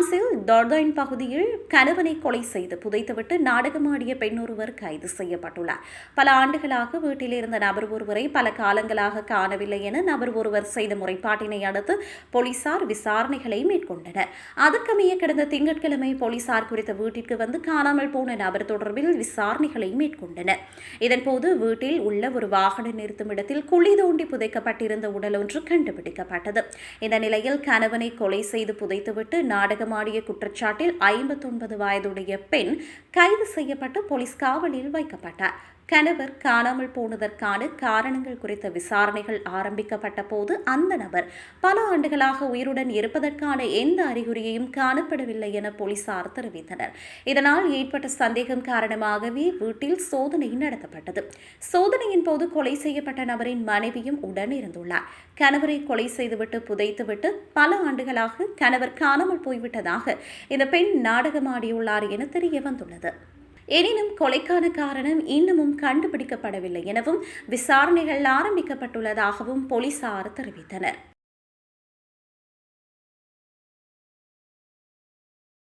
டொர்டைன் பகுதியில் கணவனை கொலை செய்து புதைத்துவிட்டு நாடகமாடிய பெண் ஒருவர் கைது செய்யப்பட்டுள்ளார். பல ஆண்டுகளாக வீட்டில் இருந்த நபர் ஒருவரை பல காலங்களாக காணவில்லை என நபர் ஒருவர் செய்த முறைப்பாட்டினை அடுத்து போலீசார் விசாரணைகளை மேற்கொண்டனர். அதற்கமைய கடந்த திங்கட்கிழமை போலீசார் குறித்த வீட்டிற்கு வந்து காணாமல் போன நபர் தொடர்பில் விசாரணைகளை மேற்கொண்டனர். இதன்போது வீட்டில் உள்ள ஒரு வாகன நிறுத்தும் இடத்தில் குழி தோண்டி புதைக்கப்பட்டிருந்த உடல் ஒன்று கண்டுபிடிக்கப்பட்டது. இந்த நிலையில் கணவனை கொலை செய்து புதைத்துவிட்டு நாடகமாடிய குற்றச்சாட்டில் ஐம்பத்தொன்பது வயதுடைய பெண் கைது செய்யப்பட்டு போலீஸ் காவலில் வைக்கப்பட்டார் கணவர் காணாமல் போனதற்கான காரணங்கள் குறித்த விசாரணைகள் ஆரம்பிக்கப்பட்ட போது அந்த நபர் பல ஆண்டுகளாக உயிருடன் இருப்பதற்கான எந்த அறிகுறியையும் காணப்படவில்லை என போலீசார் தெரிவித்தனர். இதனால் ஏற்பட்ட சந்தேகம் காரணமாகவே வீட்டில் சோதனை நடத்தப்பட்டது. சோதனையின் போது கொலை செய்யப்பட்ட நபரின் மனைவியும் உடன் இருந்துள்ளார் கணவரை கொலை செய்துவிட்டு புதைத்துவிட்டு பல ஆண்டுகளாக கணவர் காணாமல் போய்விட்ட போய்விட்டதாக இந்த பெண் நாடகமாடியுள்ளார் என தெரிய வந்துள்ளது எனினும் கொலைக்கான காரணம் இன்னமும் கண்டுபிடிக்கப்படவில்லை எனவும் விசாரணைகள் ஆரம்பிக்கப்பட்டுள்ளதாகவும் போலீசார் தெரிவித்தனர்.